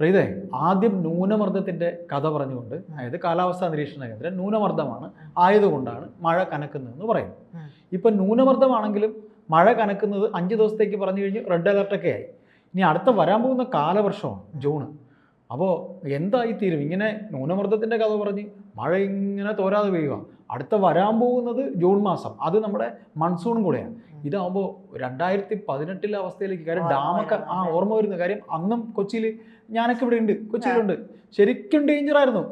പ്രീതേ ആദ്യം ന്യൂനമർദ്ദത്തിന്റെ കഥ പറഞ്ഞുകൊണ്ട് അതായത് കാലാവസ്ഥാ നിരീക്ഷണ കേന്ദ്രം ന്യൂനമർദ്ദമാണ് ആയതുകൊണ്ടാണ് മഴ കനക്കുന്നതെന്ന് പറയുന്നു. ഇപ്പം ന്യൂനമർദ്ദമാണെങ്കിലും മഴ കനക്കുന്നത് അഞ്ച് ദിവസത്തേക്ക് പറഞ്ഞു കഴിഞ്ഞ് റെഡ് അലർട്ടൊക്കെ ആയി. ഇനി അടുത്ത വരാൻ പോകുന്ന കാലവർഷമാണ് ജൂണ്. അപ്പോൾ എന്തായിത്തീരും? ഇങ്ങനെ ന്യൂനമർദ്ദത്തിന്റെ കഥ പറഞ്ഞ് മഴ ഇങ്ങനെ തോരാതെ പെയ്യുക. അടുത്ത വരാൻ പോകുന്നത് ജൂൺ മാസം. അത് നമ്മുടെ മൺസൂൺ കൂടെയാണ്. ഇതാകുമ്പോൾ രണ്ടായിരത്തി പതിനെട്ടിലെ അവസ്ഥയിലേക്ക് കാര്യം ഡാമൊക്കെ ആ ഓർമ്മ വരുന്ന കാര്യം അന്നും കൊച്ചിയിൽ ഞാനൊക്കെ ഇവിടെ ഉണ്ട്. കൊച്ചിയിലുണ്ട് ശരിക്കും ഡേഞ്ചർ ആയിരുന്നു.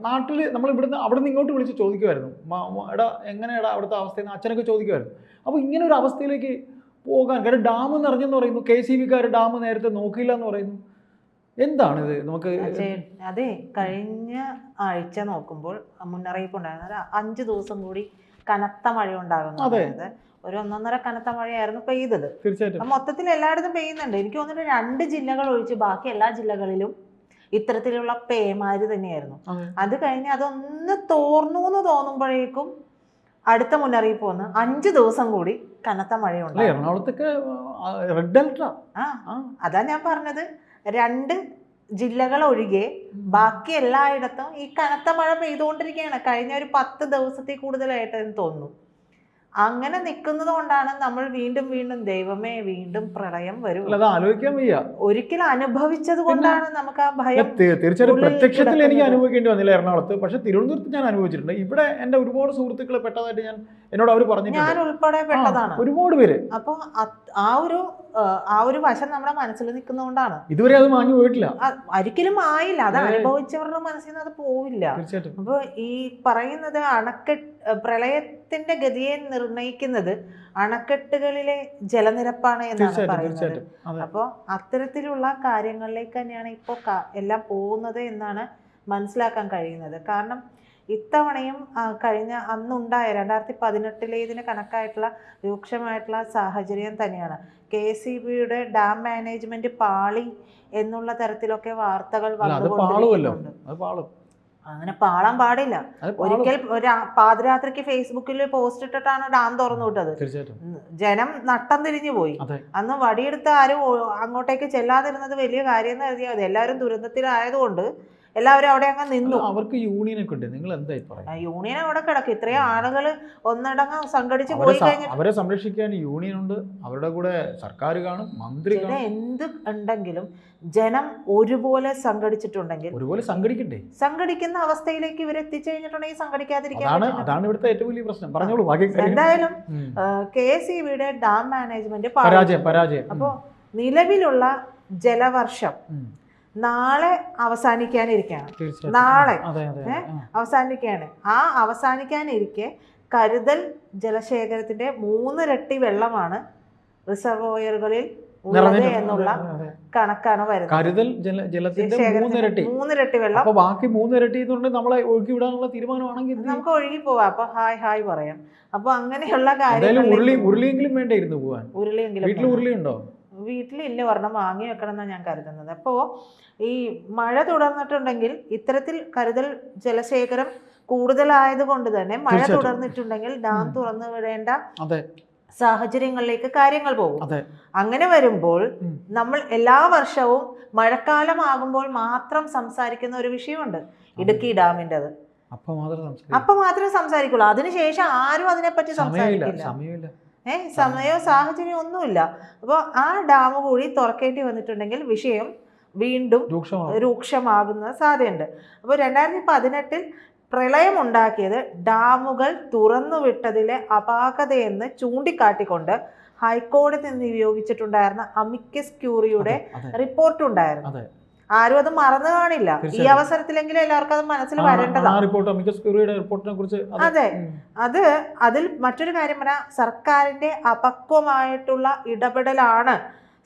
നാട്ടിൽ നമ്മൾ ഇവിടുന്ന് അവിടെ നിന്ന് ഇങ്ങോട്ട് വിളിച്ച് ചോദിക്കുമായിരുന്നു "മാ- മാ- എടാ എങ്ങനെയാടാ അവിടുത്തെ അവസ്ഥയെന്ന് അച്ഛനൊക്കെ ചോദിക്കുമായിരുന്നു അപ്പോൾ ഇങ്ങനെ ഒരു അവസ്ഥയിലേക്ക് പോകാൻ കാര്യം ഡാം നിറഞ്ഞെന്ന് പറയുന്നു. കെ സി ബിക്കാർ ഡാം നേരത്തെ നോക്കിയില്ല എന്ന് പറയുന്നു. എന്താണിത്? നമുക്ക് അതെ കഴിഞ്ഞ ആഴ്ച നോക്കുമ്പോൾ മുന്നറിയിപ്പ് ഉണ്ടായിരുന്നു അഞ്ച് ദിവസം കൂടി കനത്ത മഴ ഉണ്ടാകുന്നു അതെ. ഒരു ഒന്നൊന്നര കനത്ത മഴയായിരുന്നു പെയ്തത്. തീർച്ചയായിട്ടും. മൊത്തത്തിൽ എല്ലായിടത്തും പെയ്യുന്നുണ്ട്. എനിക്ക് തോന്നുന്നു രണ്ട് ജില്ലകൾ ഒഴിച്ച് ബാക്കി എല്ലാ ജില്ലകളിലും ഇത്തരത്തിലുള്ള പേമാര് തന്നെയായിരുന്നു. അതെ. കഴിഞ്ഞ് അതൊന്ന് തോർന്നു എന്ന് തോന്നുമ്പോഴേക്കും അടുത്ത മുന്നറിയിപ്പ് വന്ന് അഞ്ച് ദിവസം കൂടി കനത്ത മഴയുണ്ട് എറണാകുളത്തൊക്കെ റെഡ് അലർട്ടാ. അതാ ഞാൻ പറഞ്ഞത്. രണ്ട് ജില്ലകൾ ഒഴികെ ബാക്കി എല്ലായിടത്തും ഈ കനത്ത മഴ പെയ്തുകൊണ്ടിരിക്കുകയാണ്. കഴിഞ്ഞ ഒരു പത്ത് ദിവസത്തിൽ കൂടുതലായിട്ട് എന്ന് തോന്നുന്നു. അങ്ങനെ നിൽക്കുന്നത് കൊണ്ടാണ് നമ്മൾ വീണ്ടും വീണ്ടും ദൈവമേ വീണ്ടും പ്രളയം വരും. ആലോചിക്കാൻ വയ്യ. ഒരിക്കലും അനുഭവിച്ചത് കൊണ്ടാണ് നമുക്ക് ആ ഭയം തീർച്ചയായും തീർച്ചയായിട്ടും പ്രത്യക്ഷത്തിൽ എനിക്ക്. അനുഭവിക്കേണ്ടി വന്നില്ല എറണാകുളത്ത്. പക്ഷെ തിരുവനന്തപുരത്ത് ഞാൻ അനുഭവിച്ചിട്ടുണ്ട്. ഇവിടെ എന്റെ ഒരുപാട് സുഹൃത്തുക്കൾ പെട്ടതായിട്ട് ഞാൻ എന്നോട് അവർ ഞാൻ പറഞ്ഞിട്ടുണ്ട് ഉൾപ്പെടെ പെട്ടതാണ്. ഒരുപാട് പേര്. അപ്പൊ ആ ഒരു ആ, ഒരു വശം നമ്മുടെ മനസ്സിൽ നിൽക്കുന്നതുകൊണ്ടാണ്. ഇതുവരെ അത് മാഞ്ഞു പോയിട്ടില്ല. ഒരിക്കലും ആയില്ല അത്. അനുഭവിച്ചവരുടെ മനസ്സിൽ നിന്ന് അത് പോവില്ല. അപ്പൊ അപ്പോൾ ഈ പറയുന്നത് അണക്കെട്ട് പ്രളയത്തിന്റെ ഗതിയെ നിർണയിക്കുന്നത് അണക്കെട്ടുകളിലെ ജലനിരപ്പാണ് എന്നാണ് പറയുന്നത്. അപ്പൊ അപ്പോൾ അത്തരത്തിലുള്ള കാര്യങ്ങളിലേക്ക് തന്നെയാണ് ഇപ്പോൾ എല്ലാം പോകുന്നത് എന്നാണ് മനസ്സിലാക്കാൻ കഴിയുന്നത്. കാരണം ഇത്തവണയും കഴിഞ്ഞ അന്നുണ്ടായ രണ്ടായിരത്തി പതിനെട്ടിലെ ഇതിന് കണക്കായിട്ടുള്ള രൂക്ഷമായിട്ടുള്ള സാഹചര്യം തന്നെയാണ്. കെ സി ബിയുടെ ഡാം മാനേജ്മെന്റ് പാളി എന്നുള്ള തരത്തിലൊക്കെ വാർത്തകൾ വന്നുകൊണ്ടിരിക്കുന്നുണ്ട്. അങ്ങനെ പാളാൻ പാടില്ല. ഒരിക്കൽ ഒരു പാതിരാത്രിക്ക് ഫേസ്ബുക്കിൽ പോസ്റ്റ് ഇട്ടിട്ടാണ് ഡാം തുറന്നു വിട്ടത്. ജനം നട്ടം തിരിഞ്ഞു പോയി. അന്ന് വടിയെടുത്ത് ആരും അങ്ങോട്ടേക്ക് ചെല്ലാതിരുന്നത് വലിയ കാര്യം എന്ന് കരുതിയാൽ മതി. എല്ലാവരും ദുരന്തത്തിലായതുകൊണ്ട് എല്ലാവരും അവിടെ അങ്ങ് നിന്നു. അവർക്ക് യൂണിയനൊക്കെ ഉണ്ട്. നിങ്ങൾ എന്തായി പറയാം യൂണിയൻ അവിടെ കിടക്കും. ഇത്രയും ആളുകൾ ഒന്നടങ്ങ് സംഘടിച്ച് പോയി കഴിഞ്ഞാൽ അവരെ സംരക്ഷിക്കാൻ യൂണിയൻ ഉണ്ട്. അവരുടെ കൂടെ സർക്കാർ കാണും മന്ത്രി എന്ത് ഉണ്ടെങ്കിലും ജനം ഒരുപോലെ സംഘടിച്ചിട്ടുണ്ടെങ്കിൽ ഒരുപോലെ സംഘടിക്കണ്ടേ? സംഘടിക്കുന്ന അവസ്ഥയിലേക്ക് ഇവർ എത്തിച്ചു കഴിഞ്ഞിട്ടുണ്ടെങ്കിൽ സംഘടിക്കാതിരിക്കാൻ അതാണ് ഇവിടുത്തെ ഏറ്റവും വലിയ പ്രശ്നം. പറഞ്ഞോളൂ. എന്തായാലും. കെ എസ് ഇ ബിയുടെ ഡാം മാനേജ്മെന്റ് പരാജയം പരാജയം. അപ്പോൾ നിലവിലുള്ള ജലവർഷം. നാളെ അവസാനിക്കാനിരിക്കുകയാണ് തീർച്ചയായിട്ടും. നാളെ. അതെ ആ. അവസാനിക്കുകയാണ് ആ അവസാനിക്കാനിരിക്കെ കരുതൽ ജലശേഖരത്തിന്റെ മൂന്നിരട്ടി വെള്ളമാണ് റിസർവോയറുകളിൽ ഉള്ളത് എന്നുള്ള. കണക്കാണ് വരുന്നത്. കരുതൽ ജല ജലത്തിന്റെ മൂന്നിരട്ടി. മൂന്നിരട്ടി വെള്ളം. അപ്പൊ ബാക്കി മൂന്നിരട്ടി നമ്മളെ ഒഴുകി വിടാനുള്ള തീരുമാനമാണെങ്കിൽ നമുക്ക് ഒഴുകി പോവാം. അപ്പൊ ഹായ് ഹായ് പറയാം. അപ്പൊ അങ്ങനെയുള്ള കാര്യങ്ങൾ ഉരുളി ഉരുളിയെങ്കിലും വേണ്ടിയിരുന്നു പോവാൻ? ഉരുളിയെങ്കിലും വീട്ടിൽ. ഉരുളി ഉണ്ടോ വീട്ടിലില്ല ഒരെണ്ണം വാങ്ങി വെക്കണം എന്നാണ് ഞാൻ കരുതുന്നത്. അപ്പോൾ ഈ മഴ തുടർന്നിട്ടുണ്ടെങ്കിൽ ഇത്തരത്തിൽ കരുതൽ ജലശേഖരം കൂടുതലായത് കൊണ്ട് തന്നെ മഴ തുടർന്നിട്ടുണ്ടെങ്കിൽ ഡാം. തുറന്നു വിടേണ്ട സാഹചര്യങ്ങളിലേക്ക് കാര്യങ്ങൾ പോകും. അങ്ങനെ വരുമ്പോൾ നമ്മൾ എല്ലാ വർഷവും മഴക്കാലമാകുമ്പോൾ മാത്രം സംസാരിക്കുന്ന ഒരു വിഷയമുണ്ട്. ഇടുക്കി ഡാമിന്റെത്. അപ്പൊ മാത്രമേ സംസാരിക്കുള്ളൂ. അതിനുശേഷം ആരും അതിനെപ്പറ്റി സമയമില്ല സംസാരിക്കില്ല. സമയമില്ല സമയോ സമയമോ സാഹചര്യമോ ഒന്നുമില്ല. അപ്പോൾ ആ ഡാം കൂടി തുറക്കേണ്ടി വന്നിട്ടുണ്ടെങ്കിൽ വിഷയം വീണ്ടും രൂക്ഷമാകുന്ന സാധ്യതയുണ്ട്. അപ്പോൾ രണ്ടായിരത്തി പതിനെട്ടിൽ പ്രളയമുണ്ടാക്കിയത് ഡാമുകൾ തുറന്നുവിട്ടതിലെ അപാകതയെന്ന് ചൂണ്ടിക്കാട്ടിക്കൊണ്ട് ഹൈക്കോടതി നിയോഗിച്ചിട്ടുണ്ടായിരുന്ന അമിക്കസ് ക്യൂറിയുടെ റിപ്പോർട്ടുണ്ടായിരുന്നു. ആരും അത് മറന്നു കാണില്ല. ഈ. അവസരത്തിലെങ്കിലും എല്ലാവർക്കും അത് മനസ്സിൽ വരേണ്ടതാണ്. അതെ. അതെ. അത് അതിൽ മറ്റൊരു കാര്യം പറഞ്ഞാൽ സർക്കാരിന്റെ അപക്വമായിട്ടുള്ള ഇടപെടലാണ്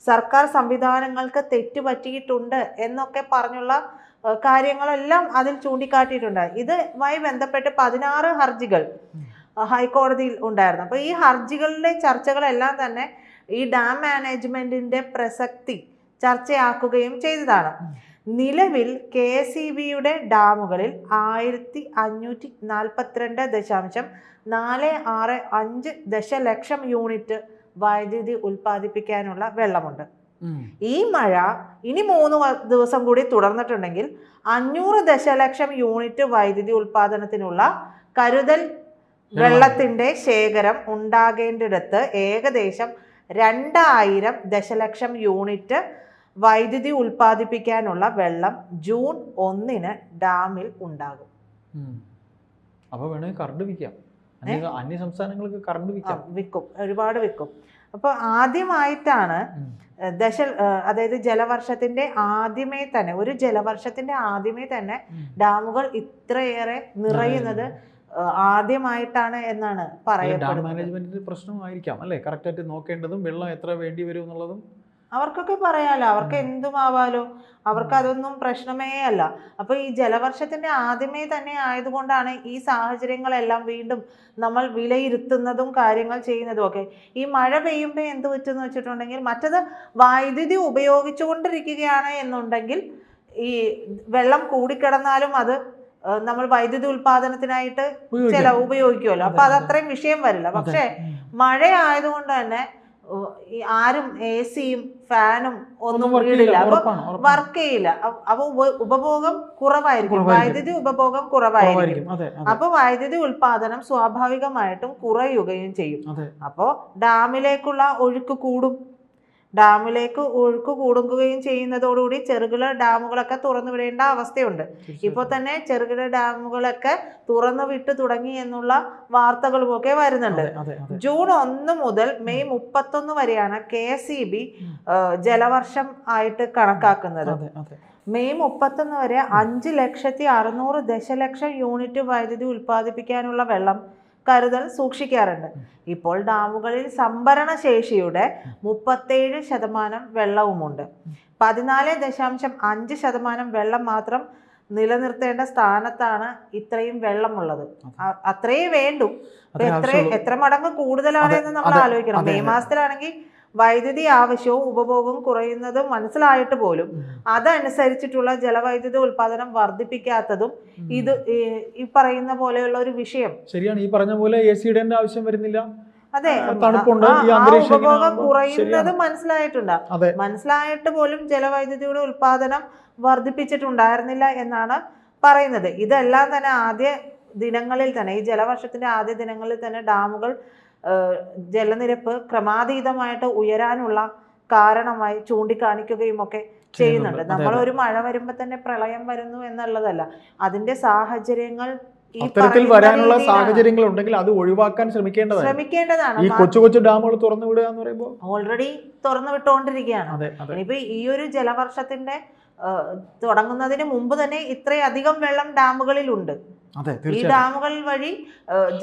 സർക്കാർ സംവിധാനങ്ങൾക്ക് തെറ്റുപറ്റിയിട്ടുണ്ട് എന്നൊക്കെ പറഞ്ഞുള്ള കാര്യങ്ങളെല്ലാം അതിൽ ചൂണ്ടിക്കാട്ടിയിട്ടുണ്ട്. ഇതുമായി ബന്ധപ്പെട്ട് പതിനാറ് ഹർജികൾ ഹൈക്കോടതിയിൽ ഉണ്ടായിരുന്നു. അപ്പോൾ ഈ ഹർജികളുടെ ചർച്ചകളെല്ലാം തന്നെ ഈ ഡാം മാനേജ്മെന്റിന്റെ പ്രസക്തി ചർച്ചയാക്കുകയും ചെയ്തതാണ്. നിലവിൽ കെ എസ് ഇ ബിയുടെ ഡാമുകളിൽ ആയിരത്തി അഞ്ഞൂറ്റി നാൽപ്പത്തിരണ്ട് ദശാംശം നാല് ആറ് അഞ്ച് ദശലക്ഷം യൂണിറ്റ് വൈദ്യുതി ഉൽപ്പാദിപ്പിക്കാനുള്ള വെള്ളമുണ്ട്. ഈ മഴ ഇനി മൂന്ന് ദിവസം കൂടി തുടർന്നിട്ടുണ്ടെങ്കിൽ അഞ്ഞൂറ് ദശലക്ഷം യൂണിറ്റ് വൈദ്യുതി ഉൽപ്പാദനത്തിനുള്ള കരുതൽ വെള്ളത്തിന്റെ ശേഖരം ഉണ്ടാകേണ്ടിടത്ത് ഏകദേശം രണ്ടായിരം ദശലക്ഷം യൂണിറ്റ് വൈദ്യുതി ഉൽപ്പാദിപ്പിക്കാനുള്ള വെള്ളം ജൂൺ ഒന്നിന് ഡാമിൽ ഉണ്ടാകും. അപ്പൊ വേണമെങ്കിൽ കറണ്ട് വിൽക്കാം. അന്യ സംസ്ഥാനങ്ങൾക്ക് കറണ്ട് വിൽക്കാം. വിൽക്കും. ഒരുപാട് വിൽക്കും. അപ്പോൾ ആദ്യമായിട്ടാണ്. ദശ അതായത് ജലവർഷത്തിന്റെ ആദ്യമേ തന്നെ ഒരു ജലവർഷത്തിന്റെ ആദ്യമേ തന്നെ ഡാമുകൾ ഇത്രയേറെ നിറയുന്നത് ആദ്യമായിട്ടാണ് എന്നാണ് പറയുന്നത് ഡാം മാനേജ്മെന്റിന്റെ പ്രശ്നമായിരിക്കാം അല്ലേ? കറക്റ്റായിട്ട് നോക്കേണ്ടതും വെള്ളം എത്ര വേണ്ടി വരും എന്നുള്ളതും അവർക്കൊക്കെ പറയാലോ അവർക്ക്. എന്തും ആവാലോ അവർക്ക് അതൊന്നും പ്രശ്നമേ അല്ല. അപ്പൊ ഈ ജലവർഷത്തിന്റെ ആദ്യമേ തന്നെ ആയതുകൊണ്ടാണ് ഈ സാഹചര്യങ്ങളെല്ലാം വീണ്ടും നമ്മൾ വിലയിരുത്തുന്നതും കാര്യങ്ങൾ ചെയ്യുന്നതും ഒക്കെ. ഈ മഴ പെയ്യുമ്പോൾ എന്ത് പറ്റുമെന്ന് വെച്ചിട്ടുണ്ടെങ്കിൽ മറ്റത് വൈദ്യുതി ഉപയോഗിച്ചുകൊണ്ടിരിക്കുകയാണ് എന്നുണ്ടെങ്കിൽ ഈ വെള്ളം കൂടിക്കിടന്നാലും അത് നമ്മൾ വൈദ്യുതി ഉൽപാദനത്തിനായിട്ട് ചില ഉപയോഗിക്കാം. ഉപയോഗിക്കുമല്ലോ. അപ്പൊ അത് അത്രയും വിഷയം വരില്ല. പക്ഷെ മഴ ആയതുകൊണ്ട് തന്നെ ആരും എ സിയും ഫാനും ഒന്നും ഇടില്ല അപ്പൊ. വർക്ക് ചെയ്യില്ല. അപ്പൊ ഉപഭോഗം കുറവായിരിക്കും. വൈദ്യുതി ഉപഭോഗം കുറവായിരിക്കും. അപ്പൊ വൈദ്യുതി ഉൽപാദനം സ്വാഭാവികമായിട്ടും കുറയുകയും ചെയ്യും. അപ്പോ ഡാമിലേക്കുള്ള ഒഴുക്ക് കൂടും. ഡാമിലേക്ക് ഒഴുക്ക് കൂടുകയും ചെയ്യുന്നതോടുകൂടി ചെറുകിട ഡാമുകളൊക്കെ തുറന്നു വിടേണ്ട അവസ്ഥയുണ്ട്. ഇപ്പോൾ തന്നെ ചെറുകിട ഡാമുകളൊക്കെ തുറന്നു വിട്ടു തുടങ്ങി എന്നുള്ള വാർത്തകളുമൊക്കെ വരുന്നുണ്ട്. ജൂൺ ഒന്ന് മുതൽ മെയ് മുപ്പത്തൊന്ന് വരെയാണ് കെ ബി ജലവർഷം ആയിട്ട് കണക്കാക്കുന്നത്. മെയ് മുപ്പത്തൊന്ന് വരെ അഞ്ച് ലക്ഷത്തി അറുന്നൂറ് ദശലക്ഷം യൂണിറ്റ് വൈദ്യുതി ഉൽപ്പാദിപ്പിക്കാനുള്ള വെള്ളം കരുതൽ സൂക്ഷിക്കാറുണ്ട്. ഇപ്പോൾ ഡാമുകളിൽ സംഭരണ ശേഷിയുടെ മുപ്പത്തേഴ് ശതമാനം വെള്ളവുമുണ്ട്. പതിനാല് ദശാംശം അഞ്ച് ശതമാനം വെള്ളം മാത്രം നിലനിർത്തേണ്ട സ്ഥാനത്താണ് ഇത്രയും വെള്ളമുള്ളത്. അത്രയും വേണ്ടൂ. എത്ര എത്ര മടങ്ങ് കൂടുതലാണ് എന്ന് നമ്മൾ ആലോചിക്കണം. മെയ് മാസത്തിലാണെങ്കിൽ വൈദ്യുതി ആവശ്യവും ഉപഭോഗവും കുറയുന്നതും മനസ്സിലായിട്ട് പോലും അതനുസരിച്ചിട്ടുള്ള ജലവൈദ്യുതി ഉൽപാദനം വർദ്ധിപ്പിക്കാത്തതും ഇത് ഈ- പറയുന്ന പോലെയുള്ള ഒരു വിഷയം. ശരിയാണ്. ഈ പറഞ്ഞ പോലെ എ സിയുടെ ആവശ്യം വരുന്നില്ല. അതെ. ഉപഭോഗം കുറയുന്നത് മനസ്സിലായിട്ടുണ്ട്. മനസ്സിലായിട്ട് പോലും ജലവൈദ്യുതിയുടെ ഉൽപാദനം വർദ്ധിപ്പിച്ചിട്ടുണ്ടായിരുന്നില്ല എന്നാണ് പറയുന്നത്. ഇതെല്ലാം തന്നെ ആദ്യ ദിനങ്ങളിൽ തന്നെ ഈ ജലവർഷത്തിന്റെ ആദ്യ ദിനങ്ങളിൽ തന്നെ ഡാമുകൾ ജലനിരപ്പ് ക്രമാതീതമായിട്ട് ഉയരാനുള്ള കാരണമായി ചൂണ്ടിക്കാണിക്കുകയും ഒക്കെ ചെയ്യുന്നുണ്ട്. നമ്മൾ ഒരു മഴ വരുമ്പോൾ തന്നെ പ്രളയം വരുന്നു എന്നുള്ളതല്ല. അതിന്റെ സാഹചര്യങ്ങൾ ഈ അത്തരത്തിൽ വരാനുള്ള സാഹചര്യങ്ങൾ ഉണ്ടെങ്കിൽ അത് ഒഴിവാക്കാൻ ശ്രമിക്കേണ്ടതാണ്. ശ്രമിക്കേണ്ടതാണ്. ഈ കൊച്ചു കൊച്ചു ഡാമുകൾ തുറന്നു വിടുക എന്ന് പറയുമ്പോൾ ഓൾറെഡി തുറന്നു വിട്ടുകൊണ്ടിരിക്കുകയാണ് ഇനിയിപ്പോ ഈ ഒരു ജലവർഷത്തിന്റെ തുടങ്ങുന്നതിന് മുമ്പ് തന്നെ ഇത്രയധികം വെള്ളം ഡാമുകളിലുണ്ട്. ഈ ഡാമുകൾ വഴി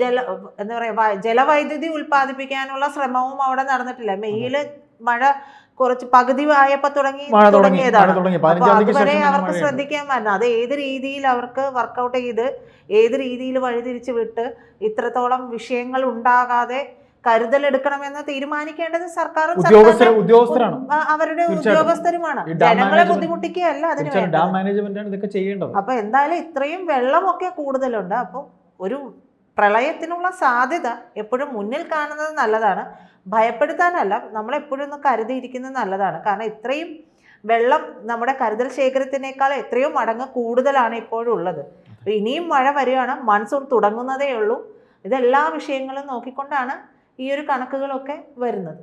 ജല എന്താ പറയാ ജലവൈദ്യുതി ഉൽപ്പാദിപ്പിക്കാനുള്ള ശ്രമവും അവിടെ നടന്നിട്ടില്ല. മെയ്യിൽ മഴ കുറച്ച് പകുതി ആയപ്പോ തുടങ്ങി തുടങ്ങിയതാണ്. അപ്പൊ അതുവരെ അവർക്ക് ശ്രദ്ധിക്കാൻ പറ്റില്ല അത് ഏത് രീതിയിൽ അവർക്ക് വർക്കൗട്ട് ചെയ്ത് ഏത് രീതിയിൽ വഴിതിരിച്ചു വിട്ട് ഇത്രത്തോളം വിഷയങ്ങൾ ഉണ്ടാകാതെ കരുതലെടുക്കണമെന്ന് തീരുമാനിക്കേണ്ടത് സർക്കാരും ഉദ്യോഗസ്ഥരാണ്. അവരുടെ. ഉദ്യോഗസ്ഥരുമാണ്. ജനങ്ങളെ ബുദ്ധിമുട്ടിക്കുകയല്ല അതിന് ഡാം ഇതൊക്കെ ചെയ്യേണ്ടത്. അപ്പൊ എന്തായാലും ഇത്രയും വെള്ളമൊക്കെ കൂടുതലുണ്ട്. അപ്പോൾ ഒരു പ്രളയത്തിനുള്ള സാധ്യത എപ്പോഴും മുന്നിൽ കാണുന്നത് നല്ലതാണ്. ഭയപ്പെടുത്താനല്ല നമ്മൾ എപ്പോഴും ഒന്ന് കരുതിയിരിക്കുന്നത് നല്ലതാണ്. കാരണം ഇത്രയും വെള്ളം നമ്മുടെ കരുതൽ ശേഖരത്തിനേക്കാൾ എത്രയോ മടങ്ങ് കൂടുതലാണ് ഇപ്പോഴും ഉള്ളത്. ഇനിയും മഴ വരികയാണ്. മൺസൂൺ തുടങ്ങുന്നതേ ഉള്ളൂ. ഇതെല്ലാ വിഷയങ്ങളും നോക്കിക്കൊണ്ടാണ് ഈ ഒരു കണക്കുകളൊക്കെ വരുന്നത്.